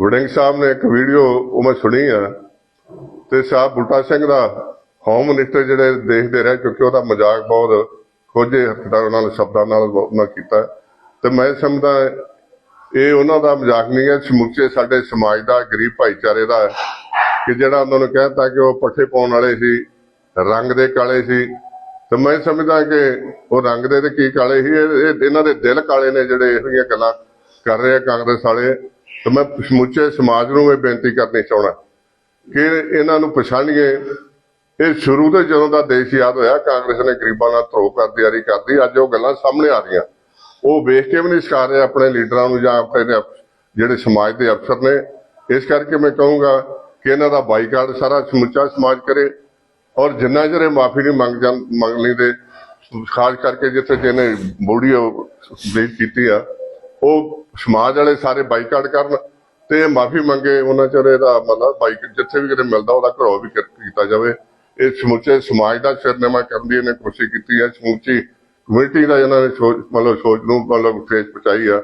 ਵੜਿੰਗ ਸਾਹਿਬ ਨੇ ਇੱਕ ਵੀਡੀਓ ਉਹ ਮੈਂ ਸੁਣੀ ਆ ਤੇ ਸਾਹਿਬ ਬੁੱਟਾ ਸਿੰਘ ਦਾ ਹੋਮ ਮਿਨਿਸਟਰ ਜਿਹੜੇ ਦੇਖਦੇ ਰਹੇ ਕਿਉਂਕਿ ਉਹਦਾ ਮਜ਼ਾਕ ਬਹੁਤ ਖੋਜੇ ਹੱਥਾਂ ਨਾਲ ਸ਼ਬਦਾਂ ਨਾਲ ਉਹਨਾਂ ਕੀਤਾ। ਤੇ ਮੈਂ ਸਮਝਦਾ ਇਹ ਉਹਨਾਂ ਦਾ ਮਜ਼ਾਕ ਨਹੀਂ ਹੈ, ਸਮੁੱਚੇ ਸਾਡੇ ਸਮਾਜ ਦਾ, ਗਰੀਬ ਭਾਈਚਾਰੇ ਦਾ ਕਿ ਜਿਹੜਾ ਉਹਨਾਂ ਨੂੰ ਕਹਿਤਾ ਕਿ ਉਹ ਪੱਠੇ ਪਾਉਣ ਵਾਲੇ ਸੀ, ਰੰਗ ਦੇ ਕਾਲੇ ਸੀ। ਤੇ ਮੈਂ ਸਮਝਦਾ ਕਿ ਉਹ ਰੰਗ ਦੇ ਤੇ ਕੀ ਕਾਲੇ ਸੀ ਇਹ ਇਹਨਾਂ ਦੇ ਦਿਲ ਕਾਲੇ ਨੇ ਜਿਹੜੇ ਇਹੋ ਜਿਹੀਆਂ ਗੱਲਾਂ ਕਰ ਰਹੇ ਆ ਕਾਂਗਰਸ ਵਾਲੇ। ਤੇ ਮੈਂ ਸਮੁੱਚੇ ਸਮਾਜ ਨੂੰ ਇਹ ਬੇਨਤੀ ਕਰਨੀ ਚਾਹਣਾ ਕਿ ਇਹਨਾਂ ਨੂੰ ਪਛਾਣੀਏ। ਇਹ ਸ਼ੁਰੂ ਤੋਂ ਜਦੋਂ ਦਾ ਦੇਸ਼ ਯਾਦ ਹੋਇਆ, ਕਾਂਗਰਸ ਨੇ ਗਰੀਬਾਂ ਨਾਲ ਧਰੋ ਕਰਦੀ ਆਰੀ ਕਰਦੀ ਅੱਜ ਉਹ ਗੱਲਾਂ ਸਾਹਮਣੇ ਆ ਰਹੀਆਂ। ਉਹ ਵੇਖ ਕੇ ਵੀ ਨਹੀਂ ਸਿਖਾ ਰਹੇ ਆਪਣੇ ਲੀਡਰਾਂ ਨੂੰ ਜਾਂ ਆਪਣੇ ਜਿਹੜੇ ਸਮਾਜ ਦੇ ਅਫਸਰ ਨੇ। ਇਸ ਕਰਕੇ ਮੈਂ ਕਹੂੰਗਾ ਕਿ ਇਹਨਾਂ ਦਾ ਬਾਈਕਾਟ ਸਾਰਾ ਸਮੁੱਚਾ ਸਮਾਜ ਕਰੇ ਔਰ ਜਿੰਨਾ ਚਿਰ ਮਾਫੀ ਨਹੀਂ ਮੰਗ ਜਾਂ, ਮੰਗ ਲੈਂਦੇ, ਖਾਸ ਕਰਕੇ ਜਿੱਥੇ ਜਿਹਨੇ ਬੋੜੀ ਬੇਇੱਜ਼ਤ ਕੀਤੀ ਆ ਉਹ ਸਮਾਜ ਵਾਲੇ ਸਾਰੇ ਬਾਈਕਾਟ ਕਰਨ ਤੇ ਮਾਫੀ ਮੰਗੇ ਉਹਨਾਂ ਚਿਰ ਇਹਦਾ ਮਤਲਬ ਬਾਈਕ ਜਿੱਥੇ ਵੀ ਕਿਤੇ ਮਿਲਦਾ ਉਹਦਾ ਘਰੋਂ ਵੀ ਕੀਤਾ ਜਾਵੇ। ਇਹ ਸਮੁੱਚੇ ਸਮਾਜ ਦਾ ਸਿਰਨਿਮਾ ਕਰਨ ਦੀ ਇਹਨੇ ਕੋਸ਼ਿਸ਼ ਕੀਤੀ ਹੈ। ਸਮੁੱਚੀ ਕਮਿਊਨਿਟੀ ਦਾ ਇਹਨਾਂ ਨੇ ਸੋਚ, ਮਤਲਬ ਸੋਚ ਨੂੰ ਮਤਲਬ ਫੇਸ ਪਹੁੰਚਾਈ ਆ।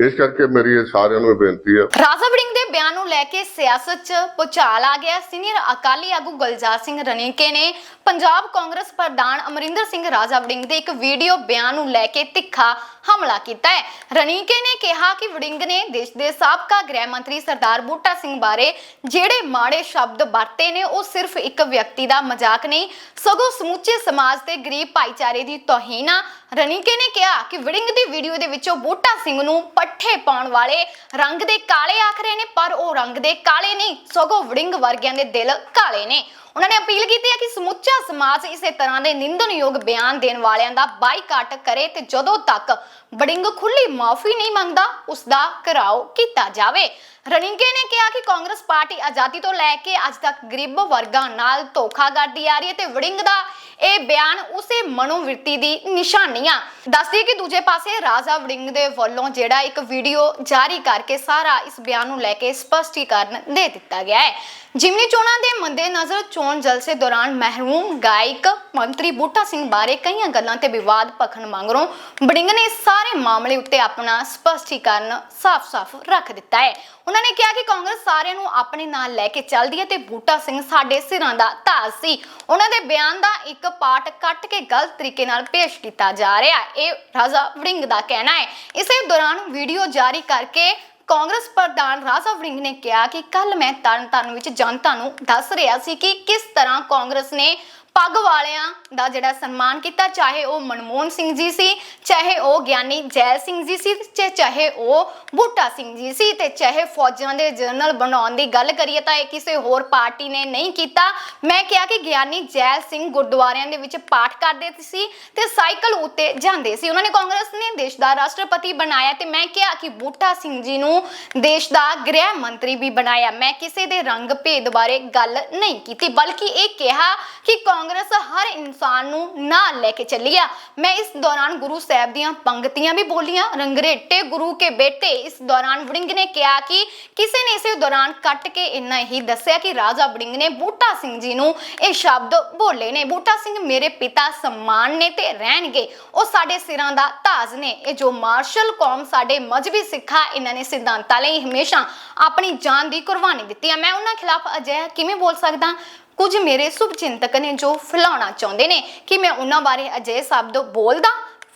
ਇਸ ਕਰਕੇ ਮੇਰੀ ਇਹ ਸਾਰਿਆਂ ਨੂੰ ਬੇਨਤੀ ਆ ਰਾਜਾ ਬਿਆਨ ਨੂੰ ਲੈ ਕੇ ਸਿਆਸਤ 'ਚ ਪੁਚਾਲ ਆ ਗਿਆ। ਸੀਨੀਅਰ ਅਕਾਲੀ ਆਗੂ ਗੁਲਜ਼ਾਰ ਸਿੰਘ ਰਣੀਕੇ ਨੇ ਪੰਜਾਬ ਕਾਂਗਰਸ ਪ੍ਰਧਾਨ ਅਮਰਿੰਦਰ ਸਿੰਘ ਰਾਜਾ ਵੜਿੰਗ ਦੇ ਇੱਕ ਵੀਡੀਓ ਬਿਆਨ ਨੂੰ ਲੈ ਕੇ ਤਿੱਖਾ ਹਮਲਾ ਕੀਤਾ ਹੈ। ਰਣੀਕੇ ਨੇ ਕਿਹਾ ਕਿ ਵੜਿੰਗ ਨੇ ਦੇਸ਼ ਦੇ ਸਾਬਕਾ ਗ੍ਰਹਿ ਮੰਤਰੀ ਸਰਦਾਰ ਬੂਟਾ ਸਿੰਘ ਬਾਰੇ ਜਿਹੜੇ ਮਾੜੇ ਸ਼ਬਦ ਵਰਤੇ ਨੇ, ਉਹ ਸਿਰਫ ਇੱਕ ਵਿਅਕਤੀ ਦਾ ਮਜ਼ਾਕ ਨਹੀਂ, ਸਗੋਂ ਸਮੁੱਚੇ ਸਮਾਜ ਤੇ ਗਰੀਬ ਭਾਈਚਾਰੇ ਦੀ ਤੋਹੀਨ। ਆ ਰਣੀਕੇ ਨੇ ਕਿਹਾ ਕਿ ਵੜਿੰਗ ਦੀ ਵੀਡੀਓ ਦੇ ਵਿੱਚੋਂ ਬੂਟਾ ਸਿੰਘ ਨੂੰ ਪੱਠੇ ਪਾਉਣ ਵਾਲੇ ਰੰਗ ਦੇ ਕਾਲੇ ਆਖ ਰਹੇ ਨੇ ਪਰ ਉਹ ਰੰਗ ਦੇ ਕਾਲੇ ਨਹੀਂ ਸਗੋਂ ਵੜਿੰਗ ਵਰਗਿਆਂ ਦੇ ਦਿਲ ਕਾਲੇ ਨੇ। ਉਹਨਾਂ ਨੇ ਅਪੀਲ ਕੀਤੀ ਹੈ ਕਿ ਸਮੁੱਚਾ ਸਮਾਜ ਇਸੇ ਤਰ੍ਹਾਂ ਦੇ ਨਿੰਦਣਯੋਗ ਬਿਆਨ ਦੇਣ ਵਾਲਿਆਂ ਦਾ ਬਾਈਕਾਟ ਕਰੇ ਤੇ ਜਦੋਂ ਤੱਕ ਵੜਿੰਗ ਖੁੱਲੀ ਮਾਫੀ ਨਹੀਂ ਮੰਗਦਾ, ਉਸ ਦਾ ਘਰਾਓ ਕੀਤਾ ਜਾਵੇ। ਰਣਿੰਕੇ ਨੇ ਕਿਹਾ ਕਿ ਕਾਂਗਰਸ ਪਾਰਟੀ ਆਜ਼ਾਦੀ ਤੋਂ ਲੈ ਕੇ ਅੱਜ ਤੱਕ ਗਰੀਬ ਵਰਗਾਂ ਨਾਲ ਧੋਖਾ ਕਰਦੀ ਆ ਰਹੀ ਹੈ ਤੇ ਵੜਿੰਗ ਦਾ ਇਹ ਬਿਆਨ ਉਸੇ ਮਨੋਵਿਰਤੀ ਦੀ ਨਿਸ਼ਾਨੀਆਂ ਦੱਸਦੀ ਕਿ ਦੂਜੇ ਪਾਸੇ ਰਾਜਾ ਵੜਿੰਗ ਦੇ ਵੱਲੋਂ ਜਿਹੜਾ ਇੱਕ ਵੀਡੀਓ ਜਾਰੀ ਕਰਕੇ ਸਾਰਾ ਇਸ ਬਿਆਨ ਨੂੰ ਲੈ ਕੇ ਸਪਸ਼ਟੀਕਰਨ ਦੇ ਦਿੱਤਾ ਗਿਆ ਹੈ। ਜਿਮਨੀ ਚੋਣਾਂ ਦੇ ਮੱਦੇਨਜ਼ਰ ਚੋਣ ਜਲਸੇ ਦੌਰਾਨ ਮਹਿਰੂਮ ਗਾਇਕ ਮੰਤਰੀ ਬੂਟਾ ਸਿੰਘ ਬਾਰੇ ਕਈਆਂ ਗੱਲਾਂ ਤੇ ਵਿਵਾਦ ਭਖਣ ਮੰਗਰੋਂ ਵੜਿੰਗ ਨੇ ਸਾਰੇ ਮਾਮਲੇ ਉੱਤੇ ਆਪਣਾ ਸਪਸ਼ਟੀਕਰਨ ਸਾਫ਼-ਸਾਫ਼ ਰੱਖ ਦਿੱਤਾ ਹੈ। ਉਹਨਾਂ ਨੇ ਕਿਹਾ ਕਿ ਕਾਂਗਰਸ ਸਾਰਿਆਂ ਨੂੰ ਆਪਣੇ ਨਾਲ ਲੈ ਕੇ ਚੱਲਦੀ ਹੈ ਤੇ ਬੂਟਾ ਸਿੰਘ ਸਾਡੇ ਸਿਰਾਂ ਦਾ ਤਾਜ ਸੀ। ਉਹਨਾਂ ਦੇ ਬਿਆਨ ਦਾ ਇੱਕ ਪਾਰਟ ਕੱਟ ਕੇ ਗਲਤ ਤਰੀਕੇ ਨਾਲ ਪੇਸ਼ ਕੀਤਾ ਜਾ ਰਿਹਾ ਹੈ। ਇਹ ਰਾਜਾ ਵੜਿੰਗ ਦਾ ਕਹਿਣਾ ਹੈ। ਇਸੇ ਦੌਰਾਨ ਵੀਡੀਓ ਜਾਰੀ ਕਰਕੇ ਕਾਂਗਰਸ ਪ੍ਰਧਾਨ ਰਾਜਾ ਵੜਿੰਗ ਨੇ ਕਿਹਾ ਕਿ ਕੱਲ ਮੈਂ ਤਰਨਤਾਰਨ ਵਿੱਚ ਜਨਤਾ ਨੂੰ ਦੱਸ ਰਿਹਾ ਸੀ ਕਿ ਕਿਸ ਤਰ੍ਹਾਂ ਕਾਂਗਰਸ ਨੇ ਪੱਗ ਵਾਲਿਆਂ ਦਾ ਜਿਹੜਾ ਸਨਮਾਨ ਕੀਤਾ, ਚਾਹੇ ਉਹ ਮਨਮੋਹਨ ਸਿੰਘ ਜੀ ਸੀ, ਚਾਹੇ ਉਹ ਗਿਆਨੀ ਜੈ ਸਿੰਘ ਜੀ ਸੀ, ਤੇ ਚਾਹੇ ਉਹ ਬੂਟਾ ਸਿੰਘ ਜੀ ਸੀ, ਤੇ ਚਾਹੇ ਫੌਜਾਂ ਦੇ ਜਨਰਲ ਬਣਾਉਣ ਦੀ ਗੱਲ ਕਰੀਏ ਤਾਂ ਇਹ ਕਿਸੇ ਹੋਰ ਪਾਰਟੀ ਨੇ ਨਹੀਂ ਕੀਤਾ। ਮੈਂ ਕਿਹਾ ਕਿ ਗਿਆਨੀ ਜੈ ਸਿੰਘ ਗੁਰਦੁਆਰਿਆਂ ਦੇ ਵਿੱਚ ਪਾਠ ਕਰਦੇ ਸੀ ਤੇ ਸਾਈਕਲ ਉੱਤੇ ਜਾਂਦੇ ਸੀ। ਉਹਨਾਂ ਨੇ ਕਾਂਗਰਸ ਨੇ ਦੇਸ਼ ਦਾ ਰਾਸ਼ਟਰਪਤੀ ਬਣਾਇਆ ਤੇ ਮੈਂ ਕਿਹਾ ਕਿ ਬੂਟਾ ਸਿੰਘ ਜੀ ਨੂੰ ਦੇਸ਼ ਦਾ ਗ੍ਰਹਿ ਮੰਤਰੀ ਵੀ ਬਣਾਇਆ। ਮੈਂ ਕਿਸੇ ਦੇ ਰੰਗ ਭੇਦ ਬਾਰੇ ਗੱਲ ਨਹੀਂ ਕੀਤੀ, ਬਲਕਿ ਇਹ ਕਿਹਾ ਕਿ ਕਾਂਗਰਸ ਹਰ ਇਨਸਾਨ ਨੂੰ ਨਾਲ ਲੈ ਕੇ ਚੱਲੀ ਆ। ਮੈਂ ਇਸ ਦੌਰਾਨ ਗੁਰੂ ਸਾਹਿਬ ਦੀਆਂ ਪੰਕਤੀਆਂ ਵੀ ਬੋਲੀਆਂ। ਰੰਗਰੇਟੇ ਗੁਰੂ ਕੇ ਬੇਟੇ ਇਸ ਦੌਰਾਨ ਵੜਿੰਗ ਨੇ ਕਿਹਾ ਕਿ ਕਿਸੇ ਨੇ ਇਸੇ ਦੌਰਾਨ ਕੱਟ ਕੇ ਇੰਨਾ ਹੀ ਦੱਸਿਆ ਕਿ ਰਾਜਾ ਵੜਿੰਗ ਨੇ ਬੂਟਾ ਸਿੰਘ ਜੀ ਨੂੰ ਇਹ ਸ਼ਬਦ ਬੋਲੇ ਨੇ। ਬੂਟਾ ਸਿੰਘ ਮੇਰੇ ਪਿਤਾ ਸਮਾਨ ਨੇ ਤੇ ਰਹਿਣਗੇ। ਉਹ ਸਾਡੇ ਸਿਰਾਂ ਦਾ ਤਾਜ ਨੇ। ਇਹ ਜੋ ਮਾਰਸ਼ਲ ਕੌਮ ਸਾਡੇ ਮਜਬੀ ਸਿੱਖਾ ਇਹਨਾਂ ਨੇ ਸਿਧਾਂਤਾਂ ਲਈ ਹਮੇਸ਼ਾ ਆਪਣੀ ਜਾਨ ਦੀ ਕੁਰਬਾਨੀ ਦਿੱਤੀ ਹੈ ਮੈਂ ਉਹਨਾਂ ਖਿਲਾਫ ਅਜਿਹਾ ਕਿਵੇਂ ਬੋਲ ਸਕਦਾ? ਕੁਝ ਮੇਰੇ ਸੁਭ ਚਿੰਤਕ ਨੇ ਜੋ ਫੈਲਾਉਣਾ ਚਾਹੁੰਦੇ ਨੇ ਕਿ ਮੈਂ ਉਹਨਾਂ ਬਾਰੇ ਅਜਿਹੇ ਸ਼ਬਦ ਬੋਲਦਾ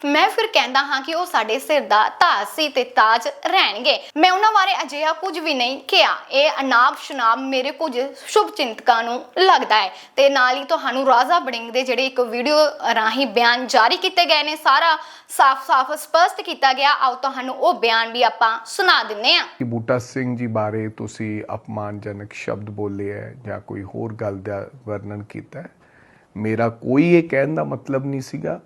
ਮੈਂ ਫਿਰ ਕਹਿੰਦਾ ਹਾਂ ਕਿ ਉਹ ਸਾਡੇ ਸਿਰ ਦਾ ਤਾਜ ਸੀ ਤੇ ਤਾਜ ਰਹਿਣਗੇ। ਮੈਂ ਉਹਨਾਂ ਬਾਰੇ ਅਜਿਹਾ ਕੁਝ ਵੀ ਨਹੀਂ ਕਿਹਾ। ਇਹ ਅਨਾਪ ਸ਼ਨਾਪ ਮੇਰੇ ਕੁਝ ਸ਼ੁਭ ਚਿੰਤਕਾਂ ਨੂੰ ਲੱਗਦਾ ਹੈ ਤੇ ਨਾਲ ਹੀ ਤੁਹਾਨੂੰ ਰਾਜਾ ਬੜਿੰਗ ਦੇ ਜਿਹੜੇ ਇੱਕ ਵੀਡੀਓ ਰਾਹੀਂ ਬਿਆਨ ਜਾਰੀ ਕੀਤੇ ਗਏ ਨੇ, ਸਾਰਾ ਸਾਫ਼-ਸਾਫ਼ ਸਪਸ਼ਟ ਕੀਤਾ ਗਿਆ। ਆਓ ਤੁਹਾਨੂੰ ਉਹ ਬਿਆਨ ਵੀ ਆਪਾਂ ਸੁਣਾ ਦਿੰਨੇ ਆ ਕਿ ਬੂਟਾ ਸਿੰਘ ਜੀ ਬਾਰੇ ਤੁਸੀਂ ਅਪਮਾਨਜਨਕ ਸ਼ਬਦ ਬੋਲੇ ਹੈ ਜਾਂ ਕੋਈ ਹੋਰ ਗੱਲ ਦਾ ਵਰਣਨ ਕੀਤਾ ਹੈ? ਮੇਰਾ ਕੋਈ ਇਹ ਕਹਿਣ ਦਾ ਮਤਲਬ ਨਹੀਂ ਸੀਗਾ।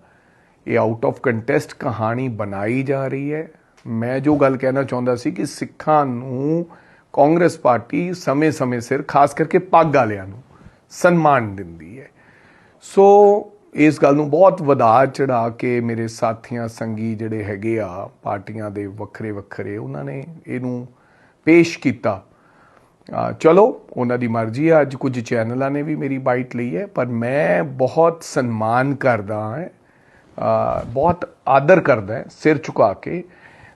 ਇਹ ਆਊਟ ਆਫ ਕੰਟੈਸਟ ਕਹਾਣੀ ਬਣਾਈ ਜਾ ਰਹੀ ਹੈ। ਮੈਂ ਜੋ ਗੱਲ ਕਹਿਣਾ ਚਾਹੁੰਦਾ ਸੀ ਕਿ ਸਿੱਖਾਂ ਨੂੰ ਕਾਂਗਰਸ ਪਾਰਟੀ ਸਮੇਂ-ਸਮੇਂ ਸਿਰ, ਖਾਸ ਕਰਕੇ ਪੱਗ ਵਾਲਿਆਂ ਨੂੰ, ਸਨਮਾਨ ਦਿੰਦੀ ਹੈ। ਸੋ ਇਸ ਗੱਲ ਨੂੰ ਬਹੁਤ ਵਧਾ ਚੜਾ ਕੇ ਮੇਰੇ ਸਾਥੀਆਂ, ਸੰਗੀ ਜਿਹੜੇ ਹੈਗੇ ਆ, ਪਾਰਟੀਆਂ ਦੇ ਵੱਖਰੇ ਵੱਖਰੇ ਉਹਨਾਂ ਨੇ ਇਹਨੂੰ ਪੇਸ਼ ਕੀਤਾ। ਚਲੋ, ਉਹਨਾਂ ਦੀ ਮਰਜ਼ੀ ਆ, ਅੱਜ ਕੁਝ ਚੈਨਲਾਂ ਨੇ ਵੀ ਮੇਰੀ ਬਾਈਟ ਲਈ ਹੈ, ਪਰ ਮੈਂ ਬਹੁਤ ਸਨਮਾਨ ਕਰਦਾ ਹਾਂ ਬਹੁਤ ਆਦਰ ਕਰਦਾ ਹਾਂ, ਸਿਰ ਝੁਕਾ ਕੇ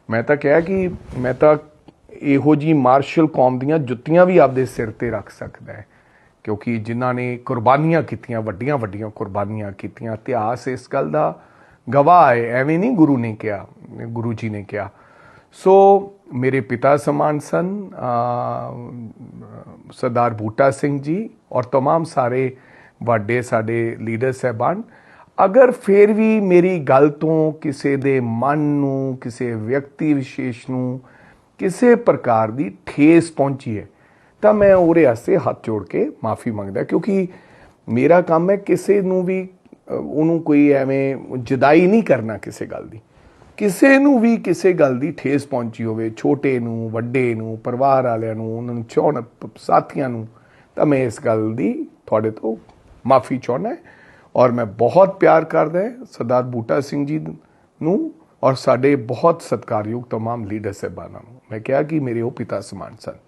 ਮੈਂ ਤਾਂ ਕਿਹਾ ਕਿ ਮੈਂ ਤਾਂ ਇਹੋ ਜੀ ਮਾਰਸ਼ਲ ਕੌਮ ਦੀਆਂ ਜੁੱਤੀਆਂ ਵੀ ਆਪਦੇ ਸਿਰ ਤੇ ਰੱਖ ਸਕਦਾ ਹੈ ਕਿਉਂਕਿ ਜਿਨ੍ਹਾਂ ਨੇ ਕੁਰਬਾਨੀਆਂ ਕੀਤੀਆਂ ਵੱਡੀਆਂ ਵੱਡੀਆਂ ਕੁਰਬਾਨੀਆਂ ਕੀਤੀਆਂ ਇਤਿਹਾਸ ਇਸ ਗੱਲ ਦਾ ਗਵਾਹ ਹੈ ਐਵੇਂ ਨਹੀਂ ਗੁਰੂ ਨੇ ਕਿਹਾ ਗੁਰੂ ਜੀ ਨੇ ਕਿਹਾ ਸੋ ਮੇਰੇ ਪਿਤਾ ਸਮਾਨ ਸਨ ਅ, ਸਰਦਾਰ ਬੂਟਾ ਸਿੰਘ ਜੀ ਔਰ तमाम ਸਾਰੇ ਵੱਡੇ ਸਾਡੇ ਲੀਡਰ ਸਹਿਬਾਨ ਅਗਰ ਫਿਰ ਵੀ ਮੇਰੀ ਗੱਲ ਤੋਂ ਕਿਸੇ ਦੇ ਮਨ ਨੂੰ, ਕਿਸੇ ਵਿਅਕਤੀ ਵਿਸ਼ੇਸ਼ ਨੂੰ ਕਿਸੇ ਪ੍ਰਕਾਰ ਦੀ ਠੇਸ ਪਹੁੰਚੀ ਹੈ, ਤਾਂ ਮੈਂ ਉਹਦੇ ਵਾਸਤੇ ਹੱਥ ਜੋੜ ਕੇ ਮਾਫੀ ਮੰਗਦਾ, ਕਿਉਂਕਿ ਮੇਰਾ ਕੰਮ ਹੈ ਕਿਸੇ ਨੂੰ ਵੀ ਉਹਨੂੰ ਕੋਈ ਐਵੇਂ ਜਦਾਈ ਨਹੀਂ ਕਰਨਾ ਕਿਸੇ ਗੱਲ ਦੀ। ਕਿਸੇ ਨੂੰ ਵੀ ਕਿਸੇ ਗੱਲ ਦੀ ਠੇਸ ਪਹੁੰਚੀ ਹੋਵੇ, ਛੋਟੇ ਨੂੰ, ਵੱਡੇ ਨੂੰ, ਪਰਿਵਾਰ ਵਾਲਿਆਂ ਨੂੰ, ਉਹਨਾਂ ਨੂੰ ਚਾਹਣ, ਸਾਥੀਆਂ ਨੂੰ, ਤਾਂ ਮੈਂ ਇਸ ਗੱਲ ਦੀ ਤੁਹਾਡੇ ਤੋਂ ਮਾਫੀ ਚਾਹੁੰਦਾ। ਔਰ ਮੈਂ ਬਹੁਤ ਪਿਆਰ ਕਰਦਾ ਹਾਂ ਸਰਦਾਰ ਬੂਟਾ ਸਿੰਘ ਜੀ ਨੂੰ ਔਰ ਸਾਡੇ ਬਹੁਤ ਸਤਿਕਾਰਯੋਗ तमाम ਲੀਡਰ ਸਾਹਿਬਾਨਾਂ ਨੂੰ ਮੈਂ ਕਿਹਾ ਕਿ ਮੇਰੇ ਉਹ ਪਿਤਾ ਸਮਾਨ ਸਨ